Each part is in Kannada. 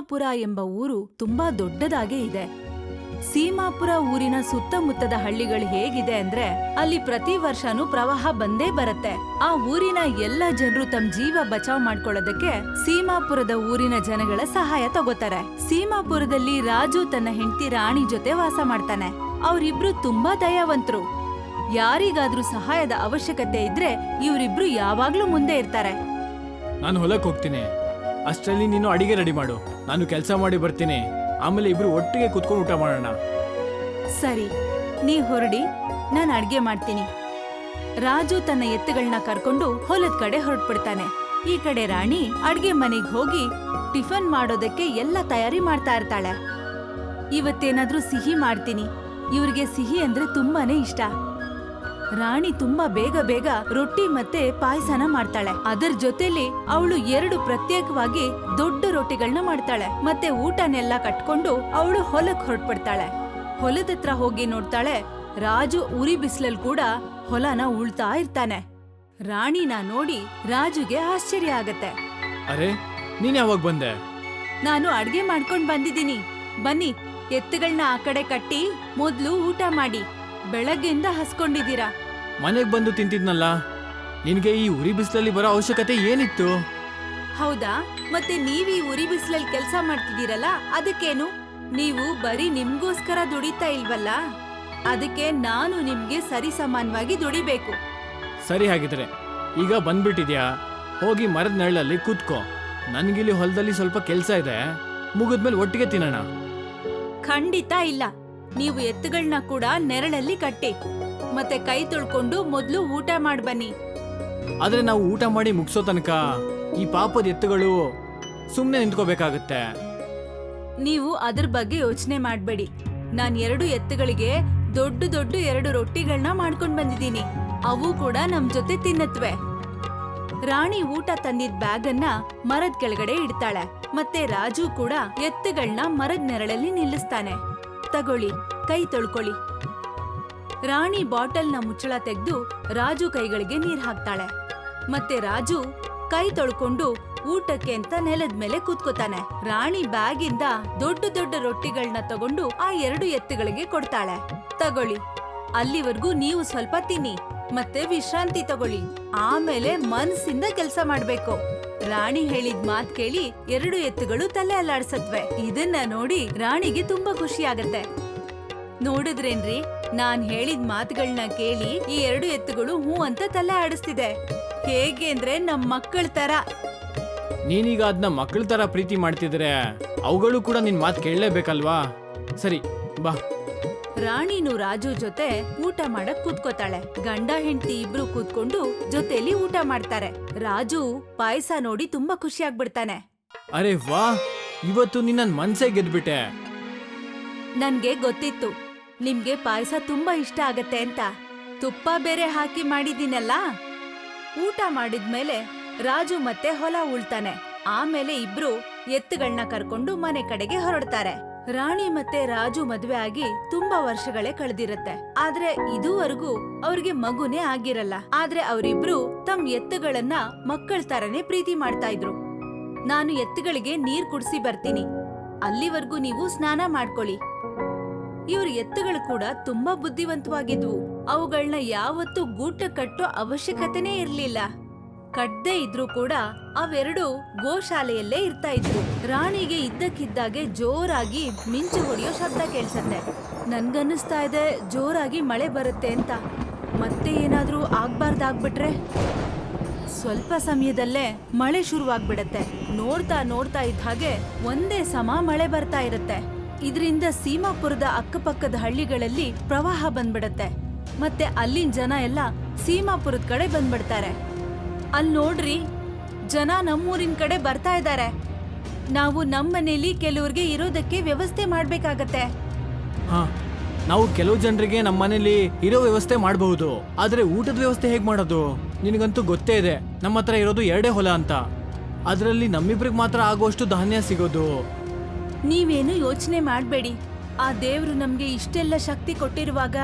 ಸೀಮಾಪುರ ಎಂಬ ಊರು ತುಂಬಾ ದೊಡ್ಡದಾಗೇ ಇದೆ. ಸೀಮಾಪುರ ಊರಿನ ಸುತ್ತಮುತ್ತದ ಹಳ್ಳಿಗಳು ಹೇಗಿದೆ ಅಂದ್ರೆ ಅಲ್ಲಿ ಪ್ರತಿ ವರ್ಷನೂ ಪ್ರವಾಹ ಬಂದೇ ಬರುತ್ತೆ. ಆ ಊರಿನ ಎಲ್ಲ ಜನರು ತಮ್ಮ ಜೀವ ಬಚಾವ್ ಮಾಡ್ಕೊಳ್ಳೋದಕ್ಕೆ ಸೀಮಾಪುರದ ಊರಿನ ಜನಗಳ ಸಹಾಯ ತಗೋತಾರೆ. ಸೀಮಾಪುರದಲ್ಲಿ ರಾಜು ತನ್ನ ಹೆಂಡತಿ ರಾಣಿ ಜೊತೆ ವಾಸ ಮಾಡ್ತಾನೆ. ಅವರಿಬ್ರು ತುಂಬಾ ದಯಾವಂತರು. ಯಾರಿಗಾದ್ರೂ ಸಹಾಯದ ಅವಶ್ಯಕತೆ ಇದ್ರೆ ಇವರಿಬ್ರು ಯಾವಾಗ್ಲೂ ಮುಂದೆ ಇರ್ತಾರೆ. ನಾನು ಹೊಲಕ್ಕೆ ಹೋಗ್ತೀನಿ. ಅಷ್ಟರಲ್ಲಿ ನೀನು ಅಡಿಗೆ ರೆಡಿ ಮಾಡು. ನಾನು ಕೆಲಸ ಮಾಡಿ ಬರ್ತೀನಿ. ಆಮೇಲೆ ಇಬ್ರು ಒಟ್ಟಿಗೆ ಕುತ್ಕೊಂಡು ಊಟ ಮಾಡೋಣ. ಸರಿ, ನೀ ಹೊರಡಿ, ನಾನು ಅಡ್ಗೆ ಮಾಡ್ತೀನಿ. ರಾಜು ತನ್ನ ಎತ್ತುಗಳನ್ನ ಕರ್ಕೊಂಡು ಹೊಲದ ಕಡೆ ಹೊರಟ್ಬಿಡ್ತಾನೆ. ಈ ಕಡೆ ರಾಣಿ ಅಡ್ಗೆ ಮನೆಗೆ ಹೋಗಿ ಟಿಫನ್ ಮಾಡೋದಕ್ಕೆ ಎಲ್ಲ ತಯಾರಿ ಮಾಡ್ತಾ ಇರ್ತಾಳೆ. ಇವತ್ತೇನಾದ್ರೂ ಸಿಹಿ ಮಾಡ್ತೀನಿ. ಇವ್ರಿಗೆ ಸಿಹಿ ಅಂದ್ರೆ ತುಂಬಾನೇ ಇಷ್ಟ. ರಾಣಿ ತುಂಬಾ ಬೇಗ ಬೇಗ ರೊಟ್ಟಿ ಮತ್ತೆ ಪಾಯಸನ ಮಾಡ್ತಾಳೆ. ಅದರ ಜೊತೆಲಿ ಅವಳು ಎರಡು ಪ್ರತ್ಯೇಕವಾಗಿ ದೊಡ್ಡ ರೊಟ್ಟಿಗಳನ್ನ ಮಾಡ್ತಾಳೆ. ಮತ್ತೆ ಊಟನೆಲ್ಲ ಕಟ್ಕೊಂಡು ಅವಳು ಹೊಲಕ್ ಹೊರಟ್ಬಿಡ್ತಾಳೆ. ಹೊಲದತ್ರ ಹೋಗಿ ನೋಡ್ತಾಳೆ ರಾಜು ಉರಿ ಬಿಸಿಲಲ್ ಕೂಡ ಹೊಲನ ಉಳ್ತಾ ಇರ್ತಾನೆ. ರಾಣಿನ ನೋಡಿ ರಾಜುಗೆ ಆಶ್ಚರ್ಯ ಆಗತ್ತೆ. ಅರೆ ನೀನ್ ಯಾವಾಗ ಬಂದೆ? ನಾನು ಅಡ್ಗೆ ಮಾಡ್ಕೊಂಡ್ ಬಂದಿದ್ದೀನಿ. ಬನ್ನಿ ಎತ್ತುಗಳನ್ನ ಆ ಕಡೆ ಕಟ್ಟಿ ಮೊದ್ಲು ಊಟ ಮಾಡಿ. ಬೆಳಗ್ಗೆಯಿಂದ ಹಸ್ಕೊಂಡಿದ್ದೀರಾ? ಮನೆಗೆ ಬಂದು ತಿಂತಿದ್ನಲ್ಲ? ನಿನಗೆ ಈ ಉರಿ ಬಿಸಿಲಲ್ಲಿ ಬರೋ ಅವಶ್ಯಕತೆ ಏನಿತ್ತು? ಹೌದಾ? ಮತ್ತೆ ನೀವ್ ಈ ಉರಿ ಬಿಸಿಲಲ್ಲಿ ಕೆಲಸ ಮಾಡ್ತಿದ್ದೀರಲ್ಲ ಅದಕ್ಕೇನು? ನೀವು ಬರೀ ನಿಮ್ಗೋಸ್ಕರ ದುಡಿತಾ ಇಲ್ವಲ್ಲ? ಅದಕ್ಕೆ ನಾನು ನಿಮ್ಗೆ ಸರಿ ಸಮಾನವಾಗಿ ದುಡಿಬೇಕು. ಸರಿ ಹಾಗಿದ್ರೆ ಈಗ ಬಂದ್ಬಿಟ್ಟಿದ್ಯಾ? ಹೋಗಿ ಮರದ ನೆರಳಲ್ಲಿ ಕೂತ್ಕೋ. ನನ್ಗಿಲ್ಲಿ ಹೊಲದಲ್ಲಿ ಸ್ವಲ್ಪ ಕೆಲಸ ಇದೆ. ಮುಗಿದ್ಮೇಲೆ ಒಟ್ಟಿಗೆ ತಿನ್ನೋಣ. ಖಂಡಿತ ಇಲ್ಲ. ನೀವು ಎತ್ತುಗಳನ್ನ ಕೂಡ ನೆರಳಲ್ಲಿ ಕಟ್ಟಿ. ಮತ್ತೆ ಕೈ ತೊಳ್ಕೊಂಡು ಮೊದಲು ಊಟ ಮಾಡಿ ಬನ್ನಿ. ಆದ್ರೆ ನಾವು ಊಟ ಮಾಡಿ ಮುಗಿಸೋ ತನಕ ಈ ಪಾಪದ ಎತ್ತುಗಳು ಸುಮ್ಮನೆ ನಿಂತ್ಕೋಬೇಕಾಗತ್ತೆ. ನೀವು ಅದ್ರ ಬಗ್ಗೆ ಯೋಚನೆ ಮಾಡಬೇಡಿ. ನಾನು ಎರಡು ಎತ್ತುಗಳಿಗೆ ದೊಡ್ಡ ದೊಡ್ಡ ಎರಡು ರೊಟ್ಟಿಗಳನ್ನ ಮಾಡ್ಕೊಂಡು ಬಂದಿದ್ದೀನಿ. ಅವು ಕೂಡ ನಮ್ ಜೊತೆ ತಿನ್ನತ್ವೆ. ರಾಣಿ ಊಟ ತಂದಿದ್ ಬ್ಯಾಗ್ ಅನ್ನ ಮರದ ಕೆಳಗಡೆ ಇಡ್ತಾಳೆ. ಮತ್ತೆ ರಾಜು ಕೂಡ ಎತ್ತುಗಳನ್ನ ಮರದ ನೆರಳಲ್ಲಿ ನಿಲ್ಲಿಸ್ತಾನೆ. ತಗೊಳ್ಳಿ ಕೈ ತೊಳ್ಕೊಳ್ಳಿ. ರಾಣಿ ಬಾಟಲ್ನ ಮುಚ್ಚಳ ತೆಗೆದು ರಾಜು ಕೈಗಳಿಗೆ ನೀರ್ ಹಾಕ್ತಾಳೆ. ಮತ್ತೆ ರಾಜು ಕೈ ತೊಳ್ಕೊಂಡು ಊಟಕ್ಕೆ ಅಂತ ನೆಲದ ಮೇಲೆ ಕೂತ್ಕೋತಾನೆ. ರಾಣಿ ಬ್ಯಾಗಿಂದ ದೊಡ್ಡ ದೊಡ್ಡ ರೊಟ್ಟಿಗಳನ್ನ ತಗೊಂಡು ಆ ಎರಡು ಎತ್ತುಗಳಿಗೆ ಕೊಡ್ತಾಳೆ. ತಗೊಳ್ಳಿ, ಅಲ್ಲಿವರೆಗೂ ನೀವು ಸ್ವಲ್ಪ ತಿನ್ನಿ, ಮತ್ತೆ ವಿಶ್ರಾಂತಿ ತಗೊಳ್ಳಿ, ಆಮೇಲೆ ಮನ್ಸಿಂದ ಕೆಲ್ಸ ಮಾಡ್ಬೇಕು. ರಾಣಿ ಹೇಳಿದ್ ಮಾತ್ ಕೇಳಿ ಎರಡು ಎತ್ತುಗಳು ತಲೆ ಅಲ್ಲಾಡ್ಸತ್ವೆ. ಇದನ್ನ ನೋಡಿ ರಾಣಿಗೆ ತುಂಬಾ ಖುಷಿ ಆಗತ್ತೆ. ನೋಡಿದ್ರೇನ್ರಿ? ನಾನ್ ಹೇಳಿದ ಮಾತುಗಳನ್ನ ಕೇಳಿ ಈ ಎರಡು ಎತ್ತುಗಳು ಹೂ ಅಂತ ತಲೆ ಆಡಿಸ್ತಿದೆ. ಹೇಗೆ ಅಂದ್ರೆ ನಮ್ ಮಕ್ಕಳ ತರ. ನೀನೀಗ ಅದನ್ನ ಮಕ್ಕಳ ತರ ಪ್ರೀತಿ ಮಾಡ್ತಿದ್ರೆ ಅವುಗಳು ಕೂಡ ನಿನ್ ಮಾತು ಕೇಳಲೇಬೇಕಲ್ವಾ? ಸರಿ ಬಾ. ರಾಣಿನು ರಾಜು ಜೊತೆ ಊಟ ಮಾಡಕ್ ಕೂತ್ಕೋತಾಳೆ. ಗಂಡ ಹೆಂಡತಿ ಇಬ್ರು ಕೂತ್ಕೊಂಡು ಜೊತೆಲಿ ಊಟ ಮಾಡ್ತಾರೆ. ರಾಜು ಪಾಯಸ ನೋಡಿ ತುಂಬಾ ಖುಷಿ ಆಗ್ಬಿಡ್ತಾನೆ. ಅರೆ ವಾ ಇವತ್ತು ನಿನ್ನ ಮನ್ಸೇ ಗೆದ್ಬಿಟ್ಟೆ. ನನ್ಗೆ ಗೊತ್ತಿತ್ತು. ನಿಮ್ಗೆ ಪಾಯಸ ತುಂಬಾ ಇಷ್ಟ ಆಗತ್ತೆ ಅಂತ. ತುಪ್ಪ ಬೇರೆ ಹಾಕಿ ಮಾಡಿದೀನಲ್ಲ ಊಟ ಮಾಡಿದ್ಮೇಲೆ ರಾಜು ಮತ್ತೆ ಹೊಲ ಉಳ್ತಾನೆ. ಆಮೇಲೆ ಇಬ್ರು ಎತ್ತುಗಳನ್ನ ಕರ್ಕೊಂಡು ಮನೆ ಕಡೆಗೆ ಹೊರಡ್ತಾರೆ. ರಾಣಿ ಮತ್ತೆ ರಾಜು ಮದ್ವೆ ಆಗಿ ತುಂಬಾ ವರ್ಷಗಳೇ ಕಳೆದಿರತ್ತೆ. ಆದ್ರೆ ಇದುವರೆಗೂ ಅವ್ರಿಗೆ ಮಗುನೇ ಆಗಿರಲ್ಲ. ಆದ್ರೆ ಅವರಿಬ್ರು ತಮ್ ಎತ್ತುಗಳನ್ನ ಮಕ್ಕಳ ತರನೇ ಪ್ರೀತಿ ಮಾಡ್ತಾ ಇದ್ರು. ನಾನು ಎತ್ತುಗಳಿಗೆ ನೀರ್ ಕುಡ್ಸಿ ಬರ್ತೀನಿ. ಅಲ್ಲಿವರೆಗೂ ನೀವು ಸ್ನಾನ ಮಾಡ್ಕೊಳ್ಳಿ. ಇವ್ರ ಎತ್ತುಗಳು ಕೂಡ ತುಂಬಾ ಬುದ್ಧಿವಂತವಾಗಿದ್ವು. ಅವುಗಳನ್ನ ಯಾವತ್ತೂ ಗೂಟ ಕಟ್ಟೋ ಅವಶ್ಯಕತೆನೇ ಇರ್ಲಿಲ್ಲ. ಕಟ್ಟದೇ ಇದ್ರೂ ಕೂಡ ಅವೆರಡು ಗೋಶಾಲೆಯಲ್ಲೇ ಇರ್ತಾ ಇದ್ರು ರಾಣಿಗೆ ಇದ್ದಕ್ಕಿದ್ದಾಗೆ ಜೋರಾಗಿ ಮಿಂಚು ಹೊಡೆಯೋ ಶಬ್ದ ಕೇಳ್ಸತ್ತೆ. ನನ್ಗನ್ನಿಸ್ತಾ ಇದೆ, ಜೋರಾಗಿ ಮಳೆ ಬರುತ್ತೆ ಅಂತ. ಮತ್ತೆ ಏನಾದ್ರೂ ಆಗ್ಬಾರ್ದಾಗ್ಬಿಟ್ರೆ? ಸ್ವಲ್ಪ ಸಮಯದಲ್ಲೇ ಮಳೆ ಶುರುವಾಗ್ಬಿಡತ್ತೆ. ನೋಡ್ತಾ ನೋಡ್ತಾ ಇದ್ದ ಹಾಗೆ ಒಂದೇ ಸಮ ಮಳೆ ಬರ್ತಾ ಇರತ್ತೆ. ಇದರಿಂದ ಸೀಮಾಪುರದ ಅಕ್ಕಪಕ್ಕದ ಹಳ್ಳಿಗಳಲ್ಲಿ ಪ್ರವಾಹ ಬಂದ್ಬಿಡತ್ತೆ. ಮತ್ತೆ ಅಲ್ಲಿನ ಜನ ಎಲ್ಲ ಸೀಮಾಪುರದ ಕಡೆ ಬಂದ್ಬಿಡ್ತಾರೆ. ಅಲ್ಲಿ ನೋಡ್ರಿ, ಜನ ನಮ್ಮೂರಿನ ಕಡೆ ಬರ್ತಾ ಇದ್ದಾರೆ ನಾವು ನಮ್ಮ ಮನೇಲಿ ಕೆಲವ್ರಿಗೆ ಇರೋದಕ್ಕೆ ವ್ಯವಸ್ಥೆ ಮಾಡ್ಬೇಕಾಗತ್ತೆ. ಹಾ, ನಾವು ಕೆಲವು ಜನರಿಗೆ ನಮ್ಮ ಮನೇಲಿ ಇರೋ ವ್ಯವಸ್ಥೆ ಮಾಡಬಹುದು. ಆದ್ರೆ ಊಟದ ವ್ಯವಸ್ಥೆ ಹೇಗೆ ಮಾಡೋದು? ನಿನಗಂತೂ ಗೊತ್ತೇ ಇದೆ ನಮ್ಮ ಹತ್ರ ಇರೋದು ಎರಡೇ ಹೊಲ ಅಂತ. ಅದರಲ್ಲಿ ನಮ್ಮಿಬ್ರಿಗೆ ಮಾತ್ರ ಆಗುವಷ್ಟು ಧಾನ್ಯ ಸಿಗೋದು. ನೀವೇನು ಯೋಚನೆ ಮಾಡಬೇಡಿ. ಆ ದೇವರು ನಮ್ಗೆ ಇಷ್ಟೆಲ್ಲ ಶಕ್ತಿ ಕೊಟ್ಟಿರುವಾಗ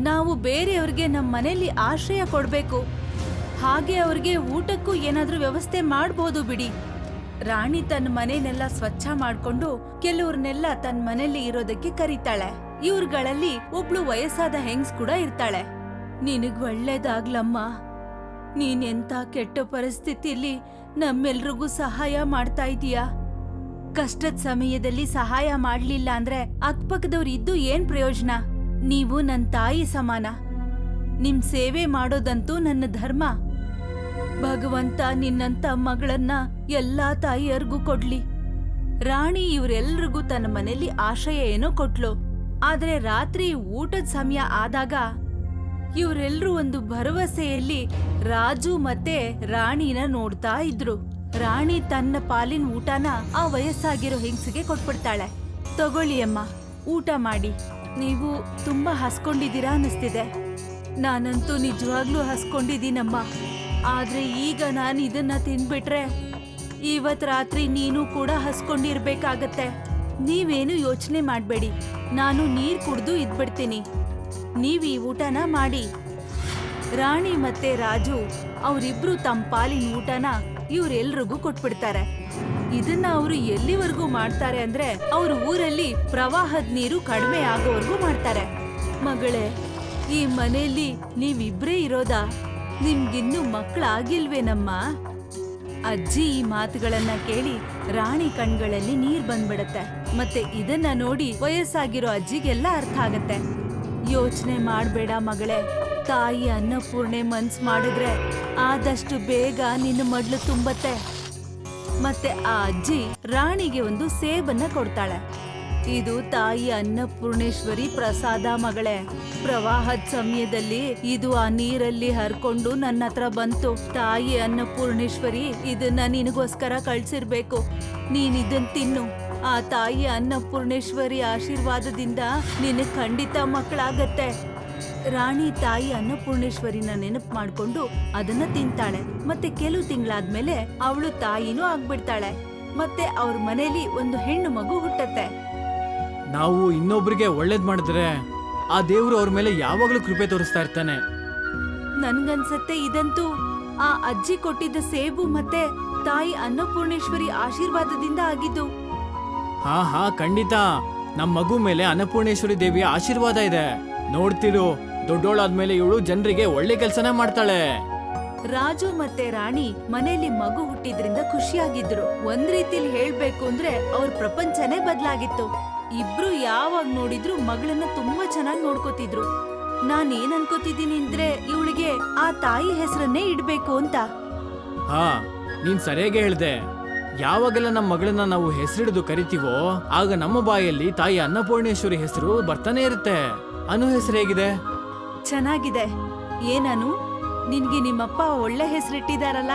ನಾವು ಬೇರೆಯವ್ರಿಗೆ ನಮ್ಮ ಮನೆಯಲ್ಲಿ ಆಶ್ರಯ ಕೊಡಬೇಕು. ಹಾಗೆ ಅವ್ರಿಗೆ ಊಟಕ್ಕೂ ಏನಾದರೂ ವ್ಯವಸ್ಥೆ ಮಾಡ್ಬೋದು ಬಿಡಿ. ರಾಣಿ ತನ್ನ ಮನೆನೆಲ್ಲ ಸ್ವಚ್ಛ ಮಾಡ್ಕೊಂಡು ಕೆಲವ್ರನ್ನೆಲ್ಲ ತನ್ನ ಮನೆಯಲ್ಲಿ ಇರೋದಕ್ಕೆ ಕರೀತಾಳೆ. ಇವ್ರುಗಳಲ್ಲಿ ಒಬ್ಳು ವಯಸ್ಸಾದ ಹೆಂಗ್ಸ್ ಕೂಡ ಇರ್ತಾಳೆ. ನಿನಗ್ ಒಳ್ಳೇದಾಗ್ಲಮ್ಮ. ನೀನೆಂತ ಕೆಟ್ಟ ಪರಿಸ್ಥಿತಿಲಿ ನಮ್ಮೆಲ್ರಿಗೂ ಸಹಾಯ ಮಾಡ್ತಾ ಇದೀಯಾ? ಕಷ್ಟದ ಸಮಯದಲ್ಲಿ ಸಹಾಯ ಮಾಡ್ಲಿಲ್ಲ ಅಂದ್ರೆ ಅಕ್ಪಕ್ಕದವ್ರು ಇದ್ದು ಏನ್ ಪ್ರಯೋಜನ? ನೀವು ನನ್ ತಾಯಿ ಸಮಾನ. ನಿಮ್ ಸೇವೆ ಮಾಡೋದಂತೂ ನನ್ನ ಧರ್ಮ. ಭಗವಂತ ನಿನ್ನಂತ ಮಗಳನ್ನ ಎಲ್ಲಾ ತಾಯಿಯರ್ಗೂ ಕೊಡ್ಲಿ. ರಾಣಿ ಇವ್ರೆಲ್ರಿಗೂ ತನ್ನ ಮನೆಯಲ್ಲಿ ಆಶ್ರಯ ಏನೋ ಕೊಟ್ಲು. ಆದ್ರೆ ರಾತ್ರಿ ಊಟದ ಸಮಯ ಆದಾಗ ಇವರೆಲ್ಲರೂ ಒಂದು ಭರವಸೆಯಲ್ಲಿ ರಾಜು ಮತ್ತೆ ರಾಣಿನ ನೋಡ್ತಾ ಇದ್ರು. ರಾಣಿ ತನ್ನ ಪಾಲಿನ ಊಟನ ಆ ವಯಸ್ಸಾಗಿರೋ ಹೆಂಗಸಿಗೆ ಕೊಟ್ಬಿಡ್ತಾಳೆ. ತಗೊಳ್ಳಿ ಅಮ್ಮ, ಊಟ ಮಾಡಿ. ನೀವು ತುಂಬಾ ಹಸ್ಕೊಂಡಿದ್ದೀರಾ ಅನಿಸ್ತಿದೆ ನಾನಂತೂ ನಿಜವಾಗ್ಲೂ ಹಸ್ಕೊಂಡಿದ್ದೀನಮ್ಮ. ಆದ್ರೆ ಈಗ ನಾನು ಇದನ್ನ ತಿನ್ಬಿಟ್ರೆ ಇವತ್ ರಾತ್ರಿ ನೀನು ಕೂಡ ಹಸ್ಕೊಂಡಿರ್ಬೇಕಾಗತ್ತೆ. ನೀವೇನು ಯೋಚನೆ ಮಾಡಬೇಡಿ. ನಾನು ನೀರ್ ಕುಡ್ದು ಇದ್ಬಿಡ್ತೀನಿ. ನೀವು ಈ ಊಟನ ಮಾಡಿ. ರಾಣಿ ಮತ್ತೆ ರಾಜು ಅವರಿಬ್ರು ತಮ್ಮ ಪಾಲಿನ ಊಟನ ಇವ್ರೆಲ್ರಿಗೂ ಕೊಟ್ಬಿಡ್ತಾರೆ. ಇದನ್ನ ಅವರು ಎಲ್ಲಿವರೆಗೂ ಮಾಡ್ತಾರೆ ಅಂದ್ರೆ ಅವ್ರ ಊರಲ್ಲಿ ಪ್ರವಾಹದ ನೀರು ಕಡಿಮೆ ಆಗೋವರೆಗೂ ಮಾಡ್ತಾರೆ. ಮಗಳೇ, ಈ ಮನೆಯಲ್ಲಿ ನೀವಿಬ್ರೇ ಇರೋದಾ? ನಿಮ್ಗಿನ್ನೂ ಮಕ್ಕಳಾಗಿಲ್ವೇನಮ್ಮ ಅಜ್ಜಿ ಈ ಮಾತುಗಳನ್ನ ಕೇಳಿ ರಾಣಿ ಕಣ್ಗಳಲ್ಲಿ ನೀರ್ ಬಂದ್ಬಿಡತ್ತೆ. ಮತ್ತೆ ಇದನ್ನ ನೋಡಿ ವಯಸ್ಸಾಗಿರೋ ಅಜ್ಜಿಗೆಲ್ಲ ಅರ್ಥ ಆಗತ್ತೆ. ಯೋಚನೆ ಮಾಡ್ಬೇಡ ಮಗಳೇ. ತಾಯಿ ಅನ್ನಪೂರ್ಣೆ ಮನ್ಸ್ ಮಾಡಿದ್ರೆ ಆದಷ್ಟು ಬೇಗ ನಿನ್ನ ಮಡ್ಲು ತುಂಬತ್ತೆ. ಮತ್ತೆ ಆ ಅಜ್ಜಿ ರಾಣಿಗೆ ಒಂದು ಸೇಬನ್ನ ಕೊಡ್ತಾಳೆ. ಇದು ತಾಯಿ ಅನ್ನಪೂರ್ಣೇಶ್ವರಿ ಪ್ರಸಾದ ಮಗಳೇ. ಪ್ರವಾಹದ ಸಮಯದಲ್ಲಿ ಇದು ಆ ನೀರಲ್ಲಿ ಹರ್ಕೊಂಡು ನನ್ನ ಹತ್ರ ಬಂತು. ತಾಯಿ ಅನ್ನಪೂರ್ಣೇಶ್ವರಿ, ಇದನ್ನ ನಿನಗೋಸ್ಕರ ಕಳ್ಸಿರ್ಬೇಕು. ನೀನಿದನ್ ತಿನ್ನು. ಆ ತಾಯಿ ಅನ್ನಪೂರ್ಣೇಶ್ವರಿ ಆಶೀರ್ವಾದದಿಂದ ನಿನ್ ಖಂಡಿತ ಮಕ್ಕಳಾಗತ್ತೆ. ರಾಣಿ ತಾಯಿ ಅನ್ನಪೂರ್ಣೇಶ್ವರಿನ ನೆನಪು ಮಾಡ್ಕೊಂಡು ಅದನ್ನ ತಿಂತಾಳೆ. ಮತ್ತೆ ಕೆಲವು ತಿಂಗಳಾದ್ಮೇಲೆ ಅವಳು ತಾಯಿನೂ ಆಗ್ಬಿಡ್ತಾಳೆ. ಮತ್ತೆ ಅವ್ರ ಮನೇಲಿ ಒಂದು ಹೆಣ್ಣು ಮಗು ಹುಟ್ಟತ್ತೆ. ನಾವು ಇನ್ನೊಬ್ರಿಗೆ ಒಳ್ಳೇದ್ ಮಾಡಿದ್ರೆ ಆ ದೇವ್ರು ಅವ್ರ ಮೇಲೆ ಯಾವಾಗ್ಲೂ ಕೃಪೆ ತೋರಿಸ್ತಾ ಇರ್ತಾನೆ. ನನ್ಗನ್ಸತ್ತೆ ಇದಂತೂ. ಆ ಅಜ್ಜಿ ಕೊಟ್ಟಿದ್ದ ಸೇಬು ಮತ್ತೆ ತಾಯಿ ಅನ್ನಪೂರ್ಣೇಶ್ವರಿ ಆಶೀರ್ವಾದದಿಂದ ಆಗಿದ್ದು. ಹಾ ಹಾ ಖಂಡಿತ. ನಮ್ಮ ಮಗು ಮೇಲೆ ಅನ್ನಪೂರ್ಣೇಶ್ವರಿ ದೇವಿಯ ಆಶೀರ್ವಾದ ಇದೆ. ನೋಡ್ತಿರು. ದೊಡ್ಡೋಳಾದ್ಮೇಲೆ ಇವಳು ಜನರಿಗೆ ಒಳ್ಳೆ ಕೆಲಸನೇ ಮಾಡ್ತಾಳೆ. ರಾಜು ಮತ್ತೆ ರಾಣಿ ಮನೆಯಲ್ಲಿ ಮಗು ಹುಟ್ಟಿದ್ರಿಂದ ಖುಷಿಯಾಗಿದ್ರು. ಒಂದ್ ರೀತಿಲಿ ಹೇಳ್ಬೇಕು ಅಂದ್ರೆ ಅವ್ರ ಪ್ರಪಂಚನೇ ಬದ್ಲಾಗಿತ್ತು. ಇಬ್ರು ಯಾವಾಗ ನೋಡಿದ್ರು ಮಗಳನ್ನ ತುಂಬಾ ಚೆನ್ನಾಗಿ ನೋಡ್ಕೋತಿದ್ರು. ನಾನ್ ಏನ್ ಅನ್ಕೋತಿದ್ದೀನಿ ಅಂದ್ರೆ ಇವಳಿಗೆ ಆ ತಾಯಿ ಹೆಸರನ್ನೇ ಇಡ್ಬೇಕು ಅಂತ. ಹಾ ನೀನ್ ಸರಿಯಾಗಿ ಹೇಳ್ದೆ. ಯಾವಾಗೆಲ್ಲ ನಮ್ಮ ಮಗಳನ್ನ ನಾವು ಹೆಸರಿಡಿದು ಕರಿತೀವೋ ಆಗ ನಮ್ಮ ಬಾಯಲ್ಲಿ ತಾಯಿ ಅನ್ನಪೂರ್ಣೇಶ್ವರಿ ಹೆಸರು ಬರ್ತಾನೆ ಇರುತ್ತೆ. ಅನು ಹೆಸರು ಹೇಗಿದೆ? ಚೆನ್ನಾಗಿದೆ. ಏನನು ನಿನ್ಗೆ ನಿಮ್ಮಪ್ಪ ಒಳ್ಳೆ ಹೆಸರಿಟ್ಟಿದಾರಲ್ಲ?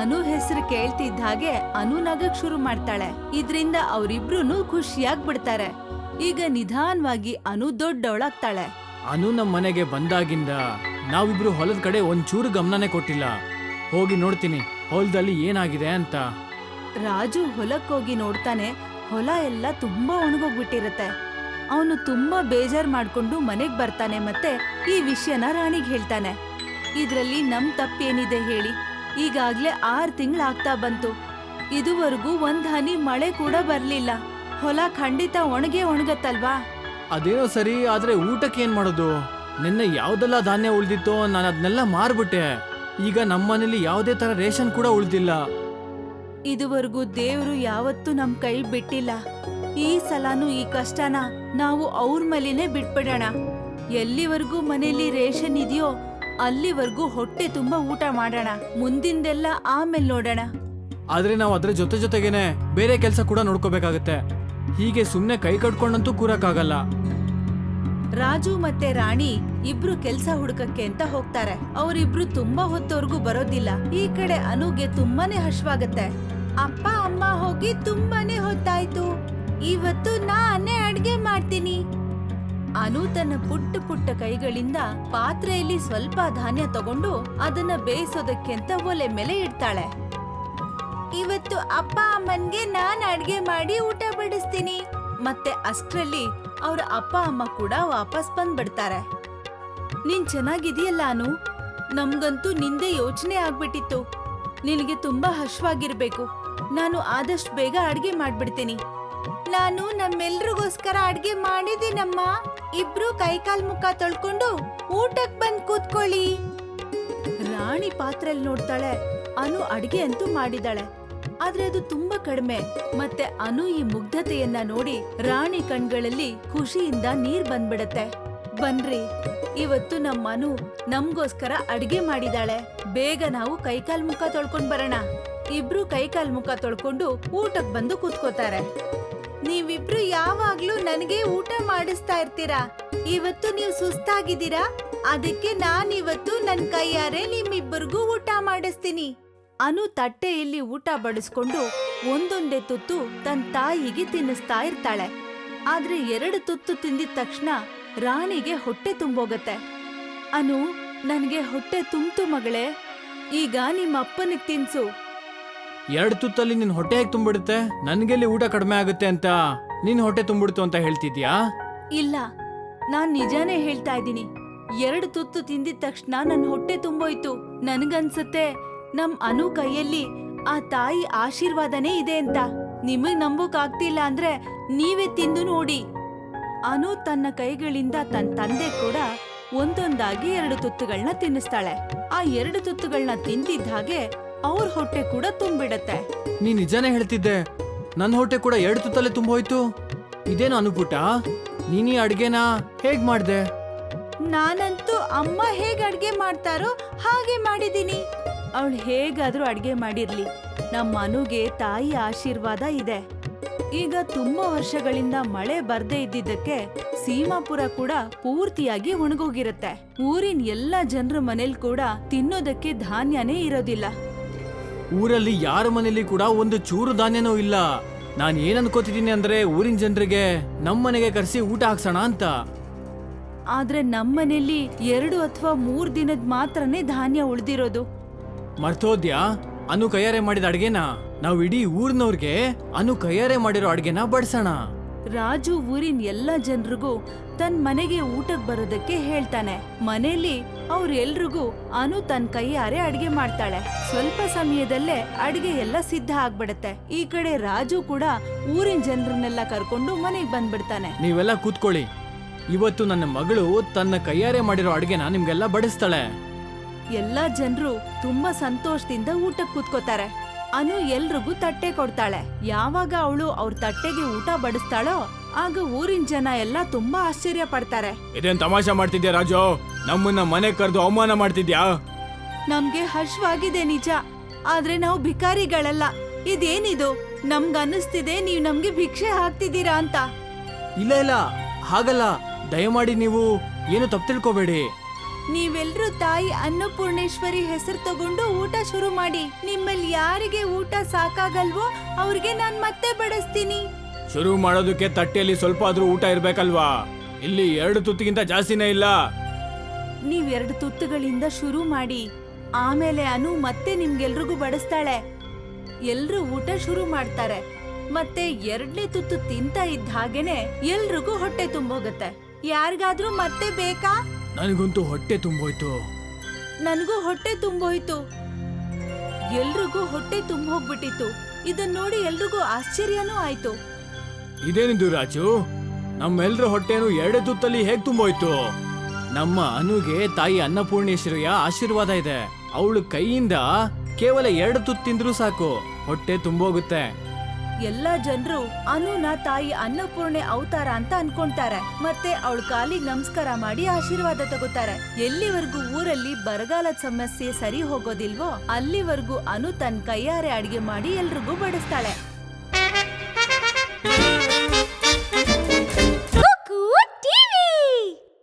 ಅನು ಹೆಸರು ಕೇಳ್ತಿದ್ದ ಹಾಗೆ ಅನು ನಗಕ್ ಶುರು ಮಾಡ್ತಾಳೆ. ಇದ್ರಿಂದ ಅವರಿಬ್ರು ಖುಷಿಯಾಗ್ ಬಿಡ್ತಾರೆ ಈಗ ನಿಧಾನವಾಗಿ ಅನು ದೊಡ್ಡವಳಾಗ್ತಾಳೆ. ಅನು ನಮ್ಮ ಮನೆಗೆ ಬಂದಾಗಿಂದ ನಾವಿಬ್ರು ಹೊಲದ ಕಡೆ ಒಂಚೂರು ಗಮನನೇ ಕೊಟ್ಟಿಲ್ಲ. ಹೋಗಿ ನೋಡ್ತೀನಿ ಹೊಲದಲ್ಲಿ ಏನಾಗಿದೆ ಅಂತ. ರಾಜು ಹೊಲಕ್ಕೋಗಿ ನೋಡ್ತಾನೆ ಹೊಲ ಎಲ್ಲ ತುಂಬಾ ಒಣಗೋಗ್ಬಿಟ್ಟಿರತ್ತೆ. ಅವನು ತುಂಬಾ ಬೇಜಾರ್ ಮಾಡ್ಕೊಂಡು ಮನೆಗ್ ಬರ್ತಾನೆ ಮತ್ತೆ ಈ ವಿಷಯನ ರಾಣಿಗ್ ಹೇಳ್ತಾನೆ. ಇದ್ರಲ್ಲಿ ನಮ್ ತಪ್ಪೇನಿದೆ ಹೇಳಿ. ಈಗಾಗ್ಲೇ ಆರ್ ತಿಂಗಳಾಗ್ತಾ ಬಂತು. ಇದುವರೆಗೂ ಒಂದ್ ಹನಿ ಮಳೆ ಕೂಡ ಬರ್ಲಿಲ್ಲ. ಹೊಲ ಖಂಡಿತ ಒಣಗೆ ಒಣಗತ್ತಲ್ವಾ? ಅದೇನೋ ಸರಿ ಆದ್ರೆ ಊಟಕ್ಕೆ ಏನ್ ಮಾಡೋದು? ನಿನ್ನೆ ಯಾವ್ದೆಲ್ಲ ಧಾನ್ಯ ಉಳ್ದಿತ್ತೋ ನಾನು ಅದನ್ನೆಲ್ಲ ಮಾರ್ಬಿಟ್ಟೆ. ಈಗ ನಮ್ಮನೇಲಿ ಯಾವುದೇ ತರ ರೇಷನ್ ಕೂಡ ಉಳ್ದಿಲ್ಲ. ಇದುವರೆಗೂ ದೇವರು ಯಾವತ್ತೂ ನಮ್ ಕೈ ಬಿಟ್ಟಿಲ್ಲ. ಈ ಸಲನೂ ಈ ಕಷ್ಟನ ನಾವು ಅವ್ರ ಮೇಲೇನೆ ಬಿಟ್ಬಿಡೋಣ. ಎಲ್ಲಿವರೆಗೂ ಮನೇಲಿ ರೇಷನ್ ಇದೆಯೋ ಅಲ್ಲಿವರೆಗೂ ಹೊಟ್ಟೆ ತುಂಬಾ ಊಟ ಮಾಡೋಣ. ಮುಂದಿಂದೆಲ್ಲ ಆಮೇಲೆ ನೋಡೋಣ. ಆದ್ರೆ ನಾವು ಅದ್ರ ಜೊತೆ ಜೊತೆಗೇನೆ ಬೇರೆ ಕೆಲಸ ಕೂಡ ನೋಡ್ಕೋಬೇಕಾಗತ್ತೆ. ಹೀಗೆ ಸುಮ್ಮನೆ ಕೈ ಕಟ್ಕೊಂಡಂತೂ ಕೂರಕ್ಕಾಗಲ್ಲ. ರಾಜು ಮತ್ತೆ ರಾಣಿ ಇಬ್ರು ಕೆಲ್ಸ ಹುಡುಕಕ್ಕೆ ಅಂತ ಹೋಗ್ತಾರೆ. ಅವರಿಬ್ರು ತುಂಬಾ ಹೊತ್ತವರೆಗೂ ಬರೋದಿಲ್ಲ. ಈ ಕಡೆ ಅನುಗೆ ತುಂಬಾನೇ ಹಶ್ವಾಗತ್ತೆ ಅಪ್ಪ ಅಮ್ಮ ಹೋಗಿ ತುಂಬಾನೇ ಹೊತ್ತಾಯ್ತು. ಇವತ್ತು ನಾನೇ ಅಡ್ಗೆ ಮಾಡ್ತೀನಿ. ಅನು ತನ್ನ ಪುಟ್ಟ ಪುಟ್ಟ ಕೈಗಳಿಂದ ಪಾತ್ರೆಯಲ್ಲಿ ಸ್ವಲ್ಪ ಧಾನ್ಯ ತಗೊಂಡು ಅದನ್ನ ಬೇಯಿಸೋದಕ್ಕೆಂತ ಒಲೆ ಮೇಲೆ ಇಡ್ತಾಳೆ. ಇವತ್ತು ಅಪ್ಪ ಅಮ್ಮನ್ಗೆ ನಾನ್ ಅಡ್ಗೆ ಮಾಡಿ ಊಟ ಬಡಿಸ್ತೀನಿ. ಮತ್ತೆ ಅಷ್ಟ್ರಲ್ಲಿ ಅವ್ರ ಅಪ್ಪ ಅಮ್ಮ ಕೂಡ ವಾಪಸ್ ಬಂದ್ಬಿಡ್ತಾರೆ. ನೀನ್ ಚೆನ್ನಾಗಿದೆಯಲ್ಲ ಅನು? ನಮ್ಗಂತೂ ನಿಂದೆ ಯೋಚನೆ ಆಗ್ಬಿಟ್ಟಿತ್ತು. ನಿನಗೆ ತುಂಬಾ ಹಶ್ವಾಗಿರ್ಬೇಕು. ನಾನು ಆದಷ್ಟು ಬೇಗ ಅಡ್ಗೆ ಮಾಡ್ಬಿಡ್ತೀನಿ. ನಾನು ನಮ್ಮೆಲ್ರಿಗೋಸ್ಕರ ಅಡ್ಗೆ ಮಾಡಿದ್ದೀನಮ್ಮ. ಇಬ್ರು ಕೈಕಾಲ್ ಮುಖ ತೊಳ್ಕೊಂಡು ಊಟಕ್ ಬಂದ್ ಕೂತ್ಕೊಳ್ಳಿ. ರಾಣಿ ಪಾತ್ರೆಲ್ ನೋಡ್ತಾಳೆ, ಅನು ಅಡ್ಗೆ ಅಂತೂ ಮಾಡಿದಾಳೆ ಆದ್ರೆ ಅದು ತುಂಬಾ ಕಡಿಮೆ. ಮತ್ತೆ ಅನು ಈ ಮುಗ್ಧತೆಯನ್ನ ನೋಡಿ ರಾಣಿ ಕಣ್ಗಳಲ್ಲಿ ಖುಷಿಯಿಂದ ನೀರ್ ಬಂದ್ಬಿಡತ್ತೆ. ಬನ್ರಿ, ಇವತ್ತು ನಮ್ಮ ಅನು ನಮ್ಗೋಸ್ಕರ ಅಡ್ಗೆ ಮಾಡಿದಾಳೆ. ಬೇಗ ನಾವು ಕೈಕಾಲ್ ಮುಖ ತೊಳ್ಕೊಂಡ್ ಬರೋಣ. ಇಬ್ರು ಕೈಕಾಲ್ ಮುಖ ತೊಳ್ಕೊಂಡು ಊಟಕ್ ಬಂದು ಕೂತ್ಕೋತಾರೆ. ನೀವಿಬ್ರು ಯಾವಾಗ್ಲೂ ನನಗೆ ಊಟ ಮಾಡಿಸ್ತಾ ಇರ್ತೀರಾ? ಇವತ್ತು ನೀವು ಸುಸ್ತಾಗಿದ್ದೀರಾ? ಅದಕ್ಕೆ ನಾನಿವತ್ತು ನನ್ ಕೈಯಾರೆ ನಿಮ್ಮಿಬ್ಬರಿಗೂ ಊಟ ಮಾಡಿಸ್ತೀನಿ. ಅನು ತಟ್ಟೆಯಲ್ಲಿ ಊಟ ಬಡಿಸ್ಕೊಂಡು ಒಂದೊಂದೇ ತುತ್ತು ತನ್ನ ತಾಯಿಗೆ ತಿನ್ನಿಸ್ತಾ ಇರ್ತಾಳೆ. ಆದ್ರೆ ಎರಡು ತುತ್ತು ತಿಂದಿದ ತಕ್ಷಣ ರಾಣಿಗೆ ಹೊಟ್ಟೆ ತುಂಬೋಗತ್ತೆ. ಅನು, ನನ್ಗೆ ಹೊಟ್ಟೆ ತುಂಬ್ತು ಮಗಳೇ. ಈಗ ನಿಮ್ಮ ಅಪ್ಪನಿಗೆ ತಿನ್ಸು. ಎರಡು ತುತ್ತಲ್ಲಿ ನಿನ್ ಹೊಟ್ಟೆ ಹೇಗೆ ತುಂಬಿಡುತ್ತೆ? ನನ್ಗೆಲ್ಲಿ ಊಟ ಕಡಿಮೆ ಆಗುತ್ತೆ ಅಂತ ನಿನ್ ಹೊಟ್ಟೆ ತುಂಬಿಡ್ತು ಅಂತ ಹೇಳ್ತಿದ್ಯಾ? ಇಲ್ಲ, ನಾನ್ ನಿಜಾನೇ ಹೇಳ್ತಾ ಇದ್ದೀನಿ. ಎರಡು ತುತ್ತು ತಿಂದಿದ ತಕ್ಷಣ ನನ್ನ ಹೊಟ್ಟೆ ತುಂಬೋಯ್ತು. ನನ್ಗನ್ಸುತ್ತೆ, ನಮ್ ಅನು ಕೈಯಲ್ಲಿ ಆ ತಾಯಿ ಆಶೀರ್ವಾದನೇ ಇದೆ ಅಂತ. ನಿಮಗ್ ನಂಬೋಕ್ ಆಗ್ತಿಲ್ಲ ಅಂದ್ರೆ ನೀವೇ ತಿಂದು ನೋಡಿ. ಅನು ತನ್ನ ಕೈಗಳಿಂದ ತನ್ನ ತಂದೆ ಕೂಡ ಒಂದೊಂದಾಗಿ ಎರಡು ತುತ್ತುಗಳನ್ನ ತಿನ್ನಿಸ್ತಾಳೆ. ಆ ಎರಡು ತುತ್ತುಗಳನ್ನ ತಿಂದಿದ್ದ ಹಾಗೆ ಅವ್ರ ಹೊಟ್ಟೆ ಕೂಡ ತುಂಬಿಡತ್ತೆ. ನೀ ನಿಜಾನೇ ಹೇಳ್ತಿದ್ದೆ. ನನ್ನ ಹೊಟ್ಟೆ ಕೂಡ ಎರಡು ತುತ್ತಲ್ಲೇ ತುಂಬೋಯ್ತು. ಇದೇನು ಅನುಪುಟ ನೀನೀ ಅಡ್ಗೆನ ಹೇಗ್ ಮಾಡ್ದೆ? ನಾನಂತೂ ಅಮ್ಮ ಹೇಗ್ ಅಡ್ಗೆ ಮಾಡ್ತಾರೋ ಹಾಗೆ ಮಾಡಿದೀನಿ ಅವಳು ಹೇಗಾದ್ರೂ ಅಡ್ಗೆ ಮಾಡಿರ್ಲಿ. ನಮ್ಮ ಮನುಗೆ ತಾಯಿ ಆಶೀರ್ವಾದ ಇದೆ. ಈಗ ತುಂಬಾ ವರ್ಷಗಳಿಂದ ಮಳೆ ಬರ್ದೇ ಇದ್ದಿದ್ದಕ್ಕೆ ಸೀಮಾಪುರ ಕೂಡ ಪೂರ್ತಿಯಾಗಿ ಒಣಗೋಗಿರತ್ತೆ. ಊರಿನ ಎಲ್ಲಾ ಜನರ ಮನೇಲಿ ಕೂಡ ತಿನ್ನೋದಕ್ಕೆ ಧಾನ್ಯನೇ ಇರೋದಿಲ್ಲ. ಊರಲ್ಲಿ ಯಾರ ಮನೆಯಲ್ಲಿ ಕೂಡ ಒಂದು ಚೂರು ಧಾನ್ಯನೂ ಇಲ್ಲ. ನಾನು ಏನ್ ಅನ್ಕೋತಿದ್ದೀನಿ ಅಂದ್ರೆ ಊರಿನ ಜನರಿಗೆ ನಮ್ಮನೆಗೆ ಕರೆಸಿ ಊಟ ಹಾಕ್ಸೋಣ ಅಂತ. ಆದ್ರೆ ಮನೆಯಲ್ಲಿ ಎರಡು ಅಥವಾ ಮೂರ್ ದಿನದ ಮಾತ್ರನೇ ಧಾನ್ಯ ಉಳಿದಿರೋದು. ಮರ್ತೋದ್ಯಾ? ಅನು ಕೈಯಾರೆ ಮಾಡಿದ ಅಡ್ಗೆನ? ನಾವು ಇಡೀ ಊರ್ನವ್ರಿಗೆ ಅನು ಕೈಯಾರೆ ಮಾಡಿರೋ ಅಡ್ಗೆನ ಬಡ್ಸೋಣ. ರಾಜು ಊರಿನ ಎಲ್ಲ ಜನರಿಗೂ ತನ್ ಮನೆಗೆ ಊಟಕ್ ಬರೋದಕ್ಕೆ ಹೇಳ್ತಾನೆ. ಮನೇಲಿ ಅವ್ರೆಲ್ರಿಗೂ ಅನು ತನ್ ಕೈಯಾರೆ ಅಡಿಗೆ ಮಾಡ್ತಾಳೆ. ಸ್ವಲ್ಪ ಸಮಯದಲ್ಲೇ ಅಡಿಗೆ ಎಲ್ಲ ಸಿದ್ಧ ಆಗ್ಬಿಡತ್ತೆ. ಈ ಕಡೆ ರಾಜು ಕೂಡ ಊರಿನ ಜನರನ್ನೆಲ್ಲ ಕರ್ಕೊಂಡು ಮನೆಗ್ ಬಂದ್ಬಿಡ್ತಾನೆ. ನೀವೆಲ್ಲ ಕೂತ್ಕೊಳ್ಳಿ. ಇವತ್ತು ನನ್ನ ಮಗಳು ತನ್ನ ಕೈಯಾರೆ ಮಾಡಿರೋ ಅಡುಗೆನ ನಿಮ್ಗೆಲ್ಲ ಬಡಿಸ್ತಾಳೆ. ಎಲ್ಲಾ ಜನರು ತುಂಬಾ ಸಂತೋಷದಿಂದ ಊಟಕ್ ಕೂತ್ಕೋತಾರೆ. ಅನು ಎಲ್ರಿಗೂ ತಟ್ಟೆ ಕೊಡ್ತಾಳೆ. ಯಾವಾಗ ಅವಳು ಅವ್ರ ತಟ್ಟೆಗೆ ಊಟ ಬಡಿಸ್ತಾಳೋ ಆಗ ಊರಿನ ಜನ ಎಲ್ಲ ತುಂಬಾ ಆಶ್ಚರ್ಯ ಪಡ್ತಾರೆ. ಇದೇನ್ ತಮಾಷೆ ಮಾಡ್ತಿದ್ಯಾ ರಾಜು? ನಮ್ಮನ್ನ ಮನೆ ಕರೆದು ಅವಮಾನ ಮಾಡ್ತಿದ್ಯಾ? ನಮ್ಗೆ ಹರ್ಷವಾಗಿದೆ ನಿಜ. ಆದ್ರೆ ನಾವು ಭಿಕಾರಿಗಳಲ್ಲ. ಇದೇನಿದು? ನಮ್ಗನ್ನಿಸ್ತಿದೆ ನೀವ್ ನಮ್ಗೆ ಭಿಕ್ಷೆ ಹಾಕ್ತಿದ್ದೀರಾ ಅಂತ. ಇಲ್ಲ ಇಲ್ಲ. ಹಾಗಲ್ಲ. ದಯಮಾಡಿ ನೀವು ಏನು ತಪ್ಪು ತಿಳ್ಕೋಬೇಡಿ. ನೀವೆಲ್ಲರೂ ತಾಯಿ ಅನ್ನಪೂರ್ಣೇಶ್ವರಿ ಹೆಸರು ತಗೊಂಡು ಊಟ ಶುರು ಮಾಡಿ. ನಿಮ್ಮಲ್ಲಿ ಯಾರಿಗೆ ಊಟ ಸಾಕಾಗಲ್ವೋ ಅವ್ರಿಗೆ ನಾನ್ ಮತ್ತೆ ಬಡಿಸ್ತೀನಿ. ಶುರು ಮಾಡೋದಕ್ಕೆ ತಟ್ಟೆಯಲ್ಲಿ ಸ್ವಲ್ಪ ಆದ್ರೂ ಊಟ ಇರ್ಬೇಕಲ್ವಾ? ಇಲ್ಲಿ ಎರಡು ತುತ್ತಿಗಿಂತ ಜಾಸ್ತಿನೇ ಇಲ್ಲ. ನೀವ್ ಎರಡು ತುತ್ತುಗಳಿಂದ ಶುರು ಮಾಡಿ ಆಮೇಲೆ ಅನು ಮತ್ತೆ ನಿಮ್ಗೆಲ್ರಿಗೂ ಬಡಿಸ್ತಾಳೆ. ಎಲ್ರೂ ಊಟ ಶುರು ಮಾಡ್ತಾರೆ. ಮತ್ತೆ ಎರಡನೇ ತುತ್ತು ತಿಂತ ಇದ್ದ ಹಾಗೇನೆ ಎಲ್ರಿಗೂ ಹೊಟ್ಟೆ ತುಂಬೋಗತ್ತೆ. ಯಾರಿಗಾದ್ರೂ ಮತ್ತೆ ಬೇಕಾ? ನನಗಂತೂ ಹೊಟ್ಟೆ ತುಂಬೋಯ್ತು. ನನಗೂ ಹೊಟ್ಟೆ ತುಂಬೋಯ್ತು. ಎಲ್ರಿಗೂ ಹೊಟ್ಟೆ ತುಂಬ ಹೋಗ್ಬಿಟ್ಟಿತ್ತು ಇದನ್ ನೋಡಿ ಎಲ್ರಿಗೂ ಆಶ್ಚರ್ಯನೂ ಆಯ್ತು. ಇದೇನಿದು ರಾಜು? ನಮ್ಮೆಲ್ಲರ ಹೊಟ್ಟೆನು ಎರಡು ತುತ್ತಲ್ಲಿ ಹೇಗ್ ತುಂಬೋಯ್ತು? ನಮ್ಮ ಅನುಗೆ ತಾಯಿ ಅನ್ನಪೂರ್ಣೇಶ್ವರಿಯ ಆಶೀರ್ವಾದ ಇದೆ. ಅವಳು ಕೈಯಿಂದ ಕೇವಲ ಎರಡು ತುತ್ತು ತಿಂದ್ರೂ ಸಾಕು, ಹೊಟ್ಟೆ ತುಂಬೋಗುತ್ತೆ. ಎಲ್ಲಾ ಜನರು ಅನುನ ತಾಯಿ ಅನ್ನಪೂರ್ಣೆ ಅವತಾರ ಅಂತ ಅನ್ಕೊಂತಾರೆ. ಮತ್ತೆ ಅವಳು ಕಾಲಿಗೆ ನಮಸ್ಕಾರ ಮಾಡಿ ಆಶೀರ್ವಾದ ತಗೋತಾರೆ. ಎಲ್ಲಿವರೆಗೂ ಊರಲ್ಲಿ ಬರಗಾಲದ ಸಮಸ್ಯೆ ಸರಿ ಹೋಗೋದಿಲ್ವೋ, ಅಲ್ಲಿವರೆಗೂ ಅನು ತನ್ನ ಕೈಯಾರೆ ಅಡಿಗೆ ಮಾಡಿ ಎಲ್ರಿಗೂ ಬಡಿಸ್ತಾಳೆ.